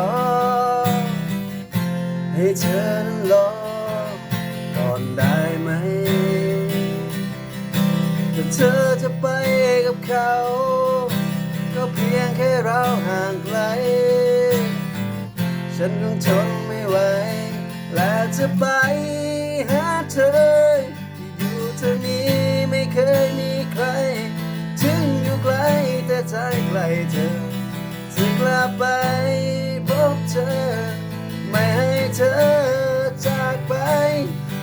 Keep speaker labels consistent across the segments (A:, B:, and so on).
A: อให้เธอนั้นลองก่อนได้ไหมถ้าเธอจะไปกับเขา ก็เพียงแค่เราห่างไกล ฉันคงทนไม่ไหว และจะไปหาเธอที่อยู่เธอนี้ไม่เคยมีใคร ถึงอยู่ไกลแต่ใจไกลเธอ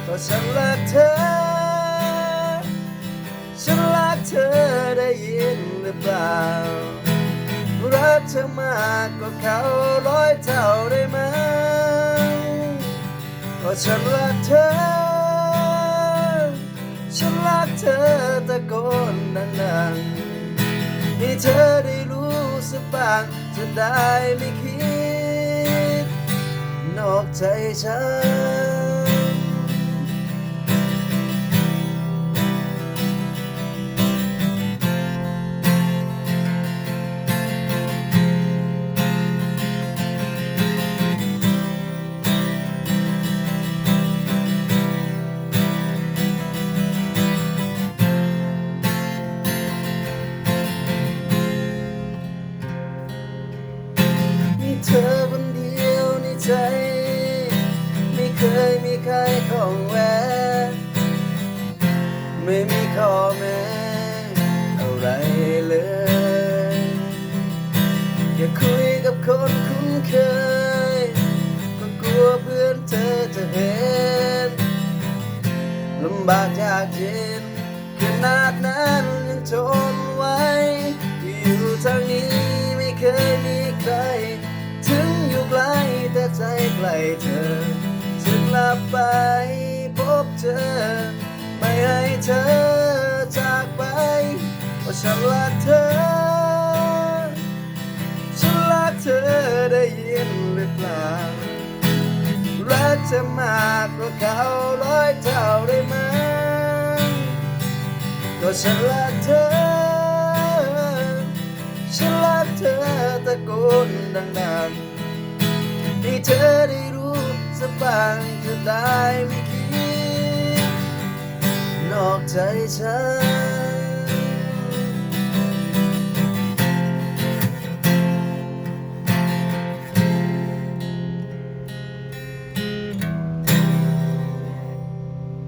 A: เพราะฉันรักเธอ ฉันรักเธอได้ยินหรือเปล่า รักเธอมากกว่าเขาร้อยเท่าได้ไหมเพราะฉันรักเธอ ฉันรักเธอตะโกนดังๆให้เธอได้รู้สักบ้างจะได้ไม่คิด นอกใจฉัน เธอคนเดียวในใจ ไม่เคยมีใครของแวะไม่มีข้อแม้อะไรเลยอยากคุยกับคนคุ้นเคยก็กลัวเพื่อนเธอจะเห็นลำบากยากเย็นขนาดนั้นยังทน เธอ จะกลับไปพบเธอ ไม่ให้เธอจากไป เพราะฉันรักเธอ ฉันรักเธอได้ยินหรือเปล่า รักเธอมากกว่าเขาร้อยเท่าได้ไหมก็ฉันรักเธอ ฉันรักเธอตะโกนดังๆ ให้เธอได้รู้สักบ้างจะได้ไม่คิดนอกใจฉัน